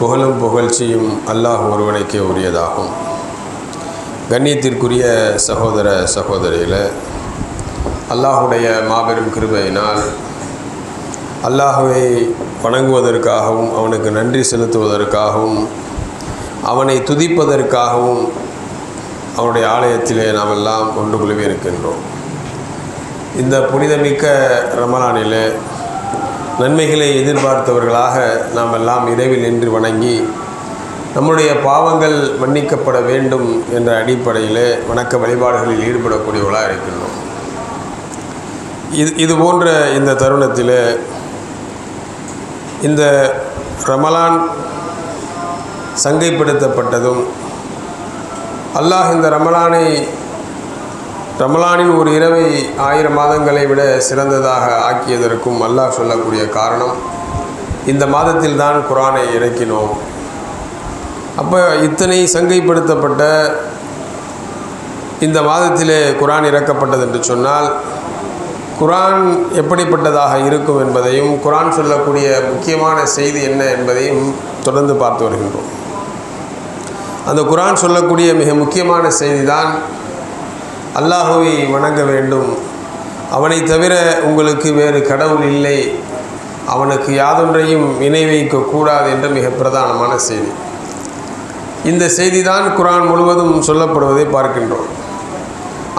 புகழும் புகழ்ச்சியும் அல்லாஹ் ஒருவனுக்கே உரியதாகும். கண்ணியத்திற்குரிய சகோதர சகோதரியில் அல்லாஹுடைய மாபெரும் கிருபையினால் அல்லாஹுவை வணங்குவதற்காகவும் அவனுக்கு நன்றி செலுத்துவதற்காகவும் அவனை துதிப்பதற்காகவும் அவனுடைய ஆலயத்திலே நாம் எல்லாம் ஒன்று குழுவி இருக்கின்றோம். இந்த புனிதமிக்க ரமலானிலே நன்மைகளை எதிர்பார்த்தவர்களாக நாம் எல்லாம் இரவில் நின்று வணங்கி நம்முடைய பாவங்கள் மன்னிக்கப்பட வேண்டும் என்ற அடிப்படையில் வணக்க வழிபாடுகளில் ஈடுபடக்கூடியவர்களாக இருக்கின்றோம். இது இது போன்ற இந்த தருணத்தில் இந்த ரமலான் சங்கைப்படுத்தப்பட்டதும் அல்லாஹ் இந்த ரமலானை ரமலானின் ஒரு இரவை ஆயிரம் மாதங்களை விட சிறந்ததாக ஆக்கியதற்கும் அல்லாஹ் சொல்லக்கூடிய காரணம் இந்த மாதத்தில் தான் குரானை இறக்கினோம். அப்போ இத்தனை சங்கைப்படுத்தப்பட்ட இந்த மாதத்திலே குரான் இறக்கப்பட்டது என்று சொன்னால் குரான் எப்படிப்பட்டதாக இருக்கும் என்பதையும் குரான் சொல்லக்கூடிய முக்கியமான செய்தி என்ன என்பதையும் தொடர்ந்து பார்த்து வருகின்றோம். அந்த குரான் சொல்லக்கூடிய மிக முக்கியமான செய்தி தான் அல்லாஹுவை வணங்க வேண்டும். அவனை தவிர உங்களுக்கு வேறு கடவுள் இல்லை. அவனுக்கு யாதொன்றையும் இணை வைக்கக்கூடாது என்ற மிக பிரதானமான செய்தி. இந்த செய்தி தான் குரான் முழுவதும் சொல்லப்படுவதை பார்க்கின்றோம்.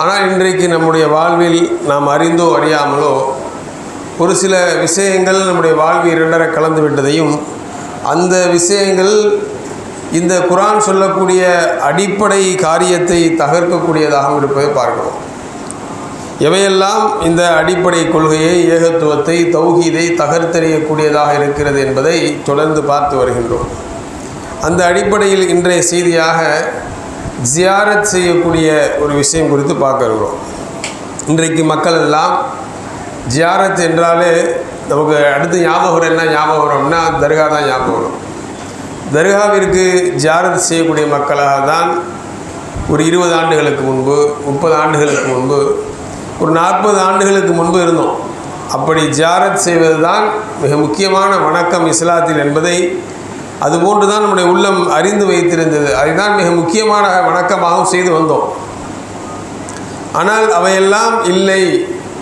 ஆனால் இன்றைக்கு நம்முடைய வாழ்வில் நாம் அறிந்தோ அறியாமலோ ஒரு சில விஷயங்கள் நம்முடைய வாழ்வில் இரண்டரை கலந்து விட்டதையும் அந்த விஷயங்கள் இந்த குரான் சொல்லக்கூடிய அடிப்படை காரியத்தை தகர்க்கக்கூடியதாகவும் இருப்பதை பார்க்கிறோம். எவையெல்லாம் இந்த அடிப்படை கொள்கையை ஏகத்துவத்தை தௌஹீதை தகர்த்தெறியக்கூடியதாக இருக்கிறது என்பதை தொடர்ந்து பார்த்து வருகின்றோம். அந்த அடிப்படையில் இன்றைய செய்தியாக ஜியாரத் செய்யக்கூடிய ஒரு விஷயம் குறித்து பார்க்கிறோம் இன்றைக்கு மக்கள் எல்லாம் ஜியாரத் என்றாலே நமக்கு அடுத்து ஞாபகம் என்ன ஞாபகம் வரும்னா தர்கா தான் ஞாபகம் வரும். தர்காவிற்கு ஜியாரத் செய்யக்கூடிய மக்களாக தான் ஒரு இருபது ஆண்டுகளுக்கு முன்பு முப்பது ஆண்டுகளுக்கு முன்பு ஒரு நாற்பது ஆண்டுகளுக்கு முன்பு இருந்தோம். அப்படி ஜியாரத் செய்வது தான் மிக முக்கியமான வணக்கம் இஸ்லாத்தில் என்பதை அதுபோன்று தான் நம்முடைய உள்ளம் அறிந்து வைத்திருந்தது. அதுதான் மிக முக்கியமான வணக்கமாகவும் செய்து வந்தோம். ஆனால் அவையெல்லாம் இல்லை.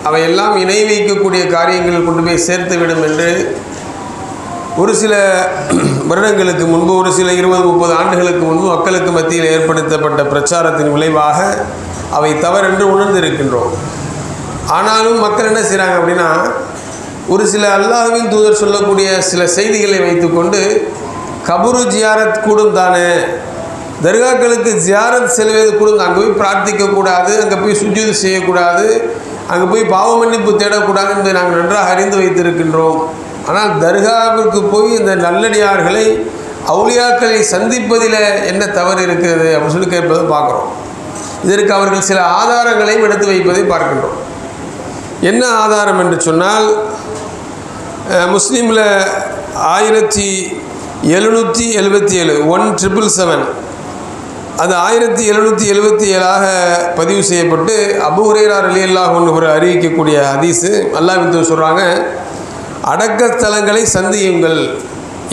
அவையெல்லாம் இணை வைக்கக்கூடிய காரியங்களில் கொண்டு போய் சேர்த்து விடும் என்று ஒரு சில வருடங்களுக்கு முன்பு ஒரு சில இருபது முப்பது ஆண்டுகளுக்கு முன்பு மக்களுக்கு மத்தியில் ஏற்படுத்தப்பட்ட பிரச்சாரத்தின் விளைவாக அவை தவறென்று உணர்ந்திருக்கின்றோம். ஆனாலும் மக்கள் என்ன செய்கிறாங்க அப்படின்னா ஒரு சில அல்லாஹுவின் தூதர் சொல்லக்கூடிய சில செய்திகளை வைத்துக்கொண்டு கபுரு ஜியாரத் கூடும் தானே தர்காக்களுக்கு ஜியாரத் செல்வது கூடும் அங்கே போய் பிரார்த்திக்கக்கூடாது அங்கே போய் சுஜூது செய்யக்கூடாது அங்கே போய் பாவ மன்னிப்பு தேடக்கூடாது என்பதை நாங்கள் நன்றாக அறிந்து வைத்திருக்கின்றோம். ஆனால் தர்காவிற்கு போய் இந்த நல்லடியார்களை அவுளியாக்களை சந்திப்பதில் என்ன தவறு இருக்கிறது அப்படின்னு சொல்லி கேட்பதை பார்க்குறோம். இதற்கு அவர்கள் சில ஆதாரங்களையும் எடுத்து வைப்பதை பார்க்கின்றோம். என்ன ஆதாரம் என்று சொன்னால் முஸ்லீமில் ஆயிரத்தி எழுநூற்றி எழுபத்தி ஏழு ஒன் ட்ரிபிள் செவன். அது ஆயிரத்தி எழுநூற்றி எழுபத்தி ஏழாக பதிவு செய்யப்பட்டு அபு ஹுரேரார் அலி அல்லாஹ் ஒன்று அறிவிக்கக்கூடிய ஹதீஸு அல்லாஹ் சொல்கிறாங்க அடக்கத்தலங்களை சந்தியுங்கள்.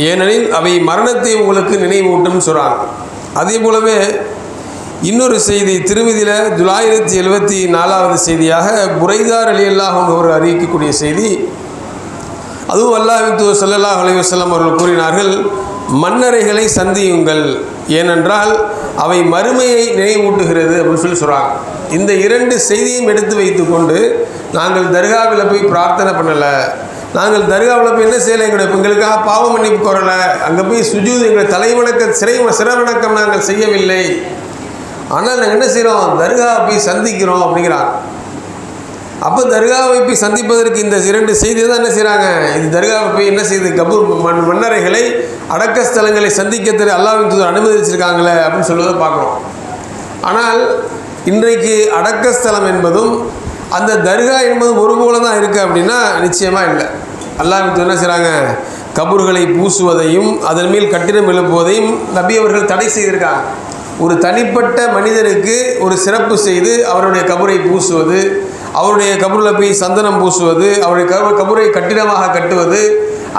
ஏனெனில் அவை மரணத்தை உங்களுக்கு நினைவூட்டும் சொல்கிறாங்க அதே போலவே இன்னொரு செய்தி திருமதியில் தொள்ளாயிரத்தி எழுபத்தி நாலாவது செய்தியாக புரைதார் அலி அல்லாஹ் ஒரு அறிவிக்கக்கூடிய செய்தி. அதுவும் அல்லாஹித்து சல்லாஹ் அலைவசல்லம் அவர்கள் கூறினார்கள் மன்னரைகளை சந்தியுங்கள். ஏனென்றால் அவை மறுமையை நினைவூட்டுகிறது அப்படின்னு சொல்லி சொல்கிறாங்க இந்த இரண்டு செய்தியும் எடுத்து வைத்துக்கொண்டு நாங்கள் தர்காவில் போய் பிரார்த்தனை பண்ணலை. நாங்கள் தர்காவில் போய் என்ன செய்யலை? எங்களுடைய எங்களுக்காக பாவம் மன்னிப்பு கோரலை. அங்கே போய் சுஜூது எங்களை தலைவணக்க சிறை சிறவணக்கம் நாங்கள் செய்யவில்லை. ஆனால் நாங்கள் என்ன செய்கிறோம் தர்காவை போய் சந்திக்கிறோம் அப்படிங்கிறாங்க அப்போ தர்காவை போய் சந்திப்பதற்கு இந்த இரண்டு செய்தி தான் என்ன செய்கிறாங்க இது தர்காவை போய் என்ன செய்யுது கபூர் மண் மன்னரைகளை அடக்க ஸ்தலங்களை சந்திக்க திரு அல்லாவின் தூதர் அனுமதிச்சிருக்காங்களே அப்படின்னு சொல்வதை பார்க்குறோம். ஆனால் இன்றைக்கு அடக்க ஸ்தலம் என்பதும் அந்த தர்கா என்பதும் ஒரு போல தான் இருக்குது அப்படின்னா நிச்சயமாக இல்லை. அல்லாஹ் என்ன செய்கிறாங்க கபூர்களை பூசுவதையும் அதன் மேல் கட்டிடம் எழுப்புவதையும் நபி அவர்கள் தடை செய்திருக்காங்க. ஒரு தனிப்பட்ட மனிதனுக்கு ஒரு சிறப்பு செய்து அவருடைய கபரை பூசுவது அவருடைய கபூரில் போய் சந்தனம் பூசுவது அவருடைய கபு கபூரை கட்டிடமாக கட்டுவது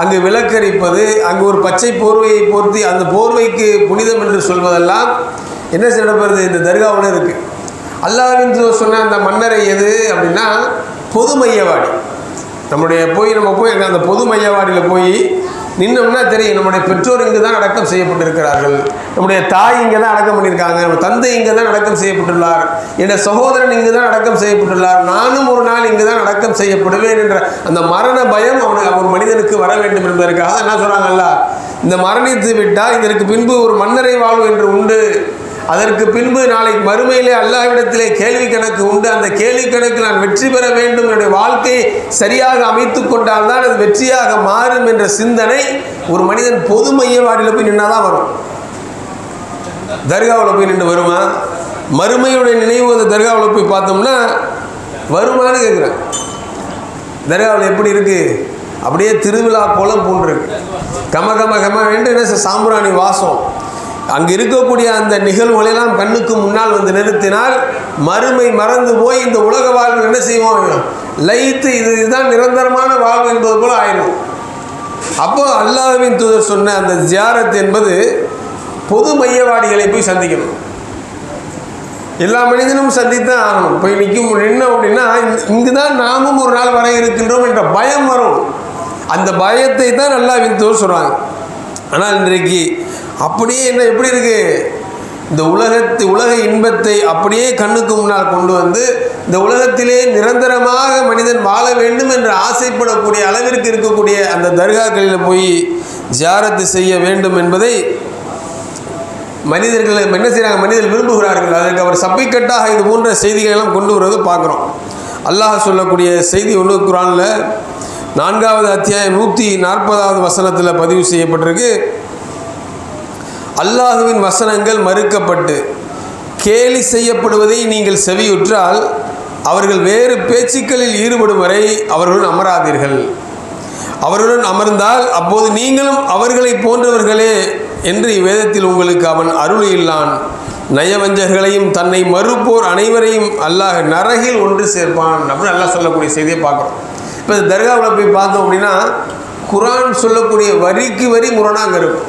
அங்கு விளக்கரிப்பது அங்கு ஒரு பச்சை போர்வையை போர்த்தி அந்த போர்வைக்கு புனிதம் என்று சொல்வதெல்லாம் என்ன செய்யப்படுறது இந்த தர்காவில் இருக்குது அல்லாவின் சொன்ன அந்த மன்னரை எது அப்படின்னா பொது மையவாடி. நம்முடைய போய் நம்ம போய் அந்த பொது மையவாடியில் போய் நின்னோம்னா தெரியும் நம்முடைய பெற்றோர் இங்கே தான் அடக்கம் செய்யப்பட்டிருக்கிறார்கள். நம்முடைய தாய் இங்கே தான் அடக்கம் பண்ணியிருக்காங்க நம்ம தந்தை இங்கே தான் அடக்கம் செய்யப்பட்டுள்ளார் என் சகோதரன் இங்கு தான் அடக்கம் செய்யப்பட்டுள்ளார் நானும் ஒரு நாள் இங்கு தான் அடக்கம் செய்யப்படுவேன் என்ற அந்த மரண பயம் அவனுக்கு ஒரு மனிதனுக்கு வர வேண்டும் என்பதற்காக என்ன சொல்கிறாங்கல்ல இந்த மரணித்து விட்டால் இதற்கு பின்பு ஒரு மன்னரை வாழ்வு என்று உண்டு. அதற்கு பின்பு நாளை மறுமையிலே அல்லாஹ்விடத்திலே கேள்வி கணக்கு உண்டு. அந்த கேள்வி கணக்கு நான் வெற்றி பெற வேண்டும். என்னுடைய வாழ்க்கையை சரியாக அமைத்து கொண்டால் தான் அது வெற்றியாக மாறும் என்ற சிந்தனை ஒரு மனிதன் பொது மையவாடியில் போய் நின்னா தான் வரும். தர்காவில் போய் நின்று வருமா? மறுமையுடைய நினைவு அந்த தர்காவில் போய் பார்த்தோம்னா வருமானு கேட்குறேன் தர்காவில் எப்படி இருக்குது அப்படியே திருவிழா கோலம் பூண்டிருக்கு கம கம கம வேண்டும் என்ன செய்ய, சாம்பிராணி வாசம். அங்கே இருக்கக்கூடிய அந்த நிகழ்வுகளெல்லாம் கண்ணுக்கு முன்னால் வந்து நிறுத்தினால் மறுமை மறந்து போய் இந்த உலக வாழ்வு என்ன செய்வோம் லைத்து இது இதுதான் நிரந்தரமான வாழ்வு என்பது போல ஆயிடும் அப்போ அல்லாஹ்வின் தூதர் சொன்ன அந்த ஜியாரத் என்பது பொது மையவாடிகளை போய் சந்திக்கணும். எல்லா மனிதனும் சந்தித்தான் ஆகணும். போய் நிற்கும் என்ன அப்படின்னா இங்கு தான் நாமும் ஒரு நாள் வர இருக்கின்றோம் என்ற பயம் வரும். அந்த பயத்தை தான் நல்லா தூதர் சொல்கிறாங்க ஆனால் இன்றைக்கு அப்படியே என்ன எப்படி இருக்குது இந்த உலகத்து உலக இன்பத்தை அப்படியே கண்ணுக்கு முன்னால் கொண்டு வந்து இந்த உலகத்திலே நிரந்தரமாக மனிதன் வாழ வேண்டும் என்று ஆசைப்படக்கூடிய அளவிற்கு இருக்கக்கூடிய அந்த தர்காக்களில் போய் ஜியாரத்து செய்ய வேண்டும் என்பதை மனிதர்கள் என்ன செய்கிறாங்க மனிதர்கள் விரும்புகிறார்கள். அதற்கு அவர் சப்பைக்கட்டாக இது போன்ற செய்திகளை எல்லாம் கொண்டு வருவதை பார்க்குறோம். அல்லாஹ் சொல்லக்கூடிய செய்தி ஒன்று குரானில் நான்காவது அத்தியாயம் நூற்றி நாற்பதாவது வசனத்தில் பதிவு செய்யப்பட்டிருக்கு. அல்லாஹுவின் வசனங்கள் மறுக்கப்பட்டு கேலி செய்யப்படுவதை நீங்கள் செவியுற்றால் அவர்கள் வேறு பேச்சுக்களில் ஈடுபடும் வரை அவர்களுடன் அமராதீர்கள். அவர்களுடன் அமர்ந்தால் அப்போது நீங்களும் அவர்களை போன்றவர்களே என்று இவ்வேதத்தில் உங்களுக்கு அவன் அருளியில்லான் நயவஞ்சர்களையும் தன்னை மறுப்போர் அனைவரையும் அல்லாஹ் நரகில் ஒன்று சேர்ப்பான் அப்படின்னு அல்லாஹ் சொல்லக்கூடிய செய்தியை பார்க்குறோம். இப்போ தர்காவில் போய் பார்த்தோம் அப்படின்னா குரான் சொல்லக்கூடிய வரிக்கு வரி முரணாங்க இருக்கும்.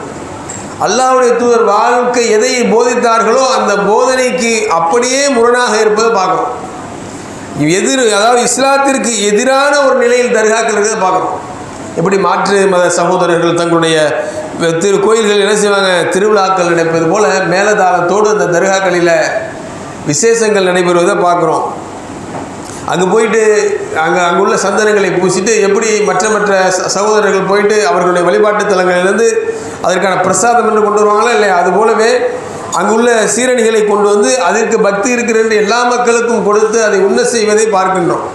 அல்லாவுடைய தூதர் வாழ்க்கை எதை போதித்தார்களோ அந்த போதனைக்கு அப்படியே முரணாக இருப்பதை பார்க்குறோம் எதிர் அதாவது இஸ்லாத்திற்கு எதிரான ஒரு நிலையில் தர்காக்கள் இருக்கிறத பார்க்குறோம் எப்படி மாற்று மத சகோதரர்கள் தங்களுடைய திரு கோயில்கள் என்ன செய்வாங்க? திருவிழாக்கள் நடப்பது போல மேலதாளத்தோடு அந்த தர்காக்களில் விசேஷங்கள் நடைபெறுவதை பார்க்குறோம். அங்கே போயிட்டு அங்கே அங்கே உள்ள சந்தனங்களை பூசிட்டு எப்படி மற்ற மற்ற ச- சகோதரர்கள் போயிட்டு அவர்களுடைய வழிபாட்டு தலங்களிலிருந்து அதற்கான பிரசாதம் என்று கொண்டு வருவாங்களா இல்லை அது போலவே அங்குள்ள சீரணிகளை கொண்டு வந்து அதற்கு பக்தி இருக்கிற எல்லா மக்களுக்கும் கொடுத்து அதை உண்ண செய்வதை பார்க்கின்றோம்.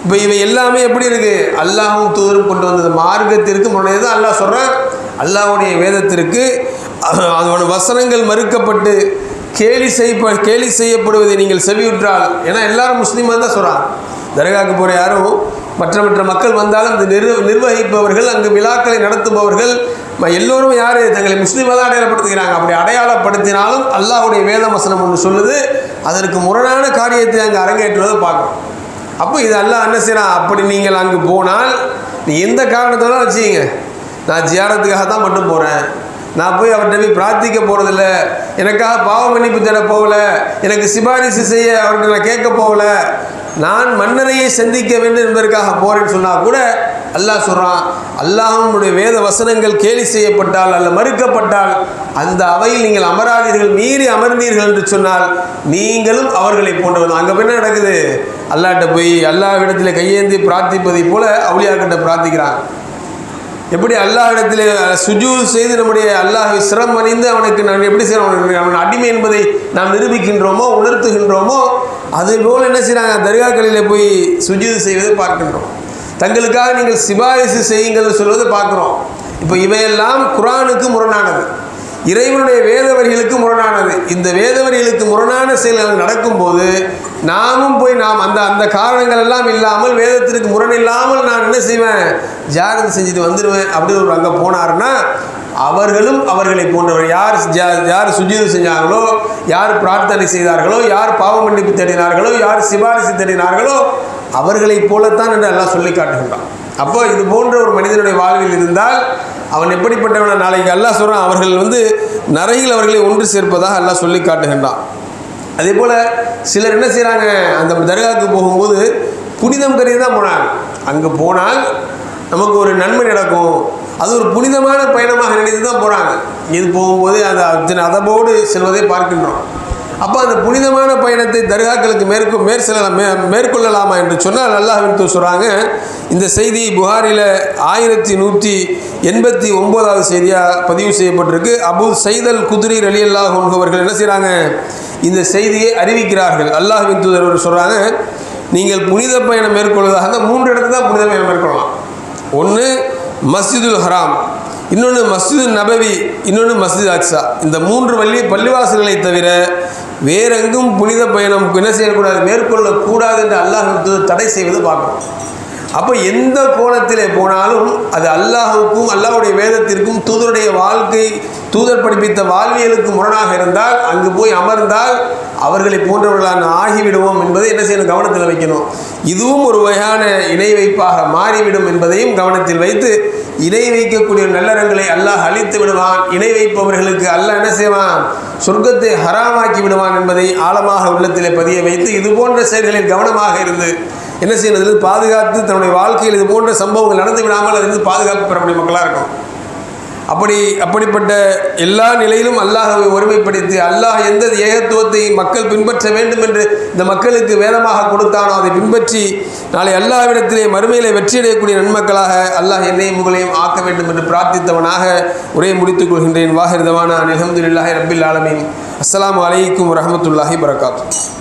இப்போ இவை எல்லாமே எப்படி இருக்குது அல்லாஹும் தூதரும் கொண்டு வந்தது மார்க்கத்திற்கு முன்னே தான் அல்லாஹ் சொல்கிறான் அல்லாஹ்வுடைய வேதத்திற்கு அஹ், அதோட வசனங்கள் மறுக்கப்பட்டு கேலி செய்ய கேலி செய்யப்படுவதை நீங்கள் செவியுற்றால் ஏன்னா எல்லாரும் முஸ்லீமாக தான் சொல்கிறாங்க தர்காவுக்கு போகிற யாரும் மற்ற மற்ற மக்கள் வந்தாலும் இந்த நிர் நிர்வகிப்பவர்கள் அங்கு விழாக்களை நடத்துபவர்கள் எல்லோரும் யார்? தங்களை முஸ்லீமாக தான் அடையாளப்படுத்துகிறாங்க அப்படி அடையாளப்படுத்தினாலும் அல்லாஹுடைய வேத வசனம் ஒன்று சொல்லுது. அதற்கு முரணான காரியத்தை அங்கே அரங்கேற்றுவதை பார்க்குறோம் அப்போ இது அல்லாஹ் என்ன செய்யறான் அப்படி நீங்கள் அங்கு போனால் நீ எந்த காரணத்தோட வச்சுக்கிங்க நான் ஜியாரத்துக்காக தான் மட்டும் போகிறேன் நான் போய் அவர்கிட்ட போய் பிரார்த்திக்க போகிறதில்ல எனக்காக பாவ மன்னிப்பு தேட போகல. எனக்கு சிபாரிசு செய்ய அவர்கிட்ட நான் கேட்க போகல. நான் மன்னரையை சந்திக்க வேண்டும் என்பதற்காக போகிறேன்னு சொன்னால் கூட அல்லாஹ் சொல்கிறான் அல்லாஹனுடைய வேத வசனங்கள் கேலி செய்யப்பட்டால் அல்ல மறுக்கப்பட்டால் அந்த அவையில் நீங்கள் அமராதீர்கள் மீறி அமர்ந்தீர்கள் என்று சொன்னால் நீங்களும் அவர்களை போன்றவர் அங்கே என்ன நடக்குது? அல்லாஹ்ட்ட போய் அல்லாஹ் இடத்துல கையேந்தி பிரார்த்திப்பதை போல அவளியாக்கிட்ட பிரார்த்திக்கிறாங்க எப்படி அல்லாஹிடத்தில் சுஜூத் செய்து நம்முடைய அல்லாஹ் சிரம் அணிந்து அவனுக்கு நான் எப்படி செய்கிறோம் அவனுக்கு அவன் அடிமை என்பதை நாம் நிரூபிக்கின்றோமோ உணர்த்துகின்றோமோ அது போல் என்ன செய்கிறாங்க தர்காக்களில் போய் சுஜூத் செய்வதை பார்க்கின்றோம். தங்களுக்காக நீங்கள் சிபாரிசு செய்யுங்கள் சொல்வதை பார்க்குறோம். இப்போ இவையெல்லாம் குரானுக்கு முரணானது. இறைவனுடைய வேதவரிகளுக்கு முரணானது. இந்த வேத வரிகளுக்கு முரணான செயல்கள் நடக்கும்போது நாமும் போய் நாம் அந்த அந்த காரணங்கள் எல்லாம் இல்லாமல் வேதத்திற்கு முரண் இல்லாமல் நான் என்ன செய்வேன்? ஜாகிரதை செஞ்சுட்டு வந்துடுவேன் அப்படின்னு ஒரு அங்கே போனாருன்னா அவர்களும் அவர்களை போன்றவர் யார் ஜா- யார் சுஜீதம் செஞ்சாங்களோ யார் பிரார்த்தனை செய்தார்களோ யார் பாவ மன்னிப்பு தேடினார்களோ யார் சிபாரிசு தேடினார்களோ அவர்களைப் போலத்தான் என்று எல்லாம் சொல்லி காட்டுகின்றான். அப்போ இது போன்ற ஒரு மனிதனுடைய வாழ்வில் இருந்தால் அவன் எப்படிப்பட்டவன? நாளைக்கு அல்லாஹ் சொல்கிறான் அவர்கள் வந்து நரையில் அவர்களை ஒன்று சேர்ப்பதாக எல்லாம் சொல்லி காட்டுகின்றான். அதே போல் சிலர் என்ன செய்கிறாங்க அந்த தர்காவுக்கு போகும்போது புனிதம் கருதி தான் போனாங்க. அங்கே போனால் நமக்கு ஒரு நன்மை நடக்கும். அது ஒரு புனிதமான பயணமாக நினைத்து தான் போகிறாங்க இது போகும்போது அந்த அத்தனை அதபோடு செல்வதை பார்க்கின்றோம். அப்போ அந்த புனிதமான பயணத்தை தர்காக்களுக்கு மேற்கு மேற் செல்லலாம் மே மேற்கொள்ளலாமா என்று சொன்னால் அல்லாஹ்வின் சொல்கிறாங்க இந்த செய்தி புகாரில் ஆயிரத்தி நூற்றி எண்பத்தி ஒம்போதாவது செய்தியாக பதிவு செய்யப்பட்டிருக்கு. அபு சைதல் குதிரை அலி அல்லாஹ் அவர்கள் என்ன செய்கிறாங்க இந்த செய்தியை அறிவிக்கிறார்கள். அல்லாஹின் தூதர் அவர் சொல்கிறாங்க நீங்கள் புனித பயணம் மேற்கொள்வதாக இருந்தால் மூன்று இடத்துல தான் புனித பயணம் மேற்கொள்ளலாம். ஒன்று மஸ்ஜிதுல் ஹராம் இன்னொன்று மஸ்ஜிது நபவி இன்னொன்று மஸ்ஜித் அக்ஸா. இந்த மூன்று வள்ளி பள்ளிவாசல்களை தவிர வேறெங்கும் புனித பயணம் என்ன செய்யக்கூடாது மேற்கொள்ளக்கூடாது என்று அல்லாஹ் தடை செய்வது பார்க்குறோம் அப்போ எந்த கோணத்திலே போனாலும் அது அல்லாஹுக்கும் அல்லாஹுடைய வேதத்திற்கும் தூதருடைய வாழ்க்கை தூதர் படிப்பித்த வாழ்வியலுக்கு முரணாக இருந்தால் அங்கு போய் அமர்ந்தால் அவர்களை போன்றவர்களான ஆகிவிடுவோம் என்பதை என்ன செய்யணும்? கவனத்தில் வைக்கணும். இதுவும் ஒரு வகையான இணை வைப்பாக மாறிவிடும் என்பதையும் கவனத்தில் வைத்து இணை வைக்கக்கூடிய நல்லறங்களை அல்லாஹ் அழித்து விடுவான். இணை வைப்பவர்களுக்கு அல்லாஹ் என்ன செய்வான்? சொர்க்கத்தை ஹராமாக்கி விடுவான் என்பதை ஆழமாக உள்ளத்திலே பதிய வைத்து இது போன்ற செயல்களில் கவனமாக இருந்து என்ன செய்யறது? பாதுகாத்து தன்னுடைய வாழ்க்கையில் இது போன்ற சம்பவங்கள் நடந்து விடாமல் அதிலிருந்து பாதுகாப்பு பெறக்கூடிய மக்களாக இருக்கும். அப்படி அப்படிப்பட்ட எல்லா நிலையிலும் அல்லாஹவை ஒருமைப்படுத்தி அல்லாஹ் எந்த ஏகத்துவத்தை மக்கள் பின்பற்ற வேண்டும் என்று இந்த மக்களுக்கு வேதமாக கொடுத்தானோ அதை பின்பற்றி நாளை அல்லாவிடத்திலே மறுமையிலே வெற்றியடையக்கூடிய நன்மக்களாக அல்லாஹ் என்னையும் உங்களையும் ஆக்க வேண்டும் என்று பிரார்த்தித்தவனாக உரையை முடித்துக் கொள்கின்றேன். வாஹிர்தவான அலமதுல்லாஹி ரபில் ஆலமின். அஸ்லாம் வலைக்கும் வரஹமத்துல்லாஹி வரகாத்து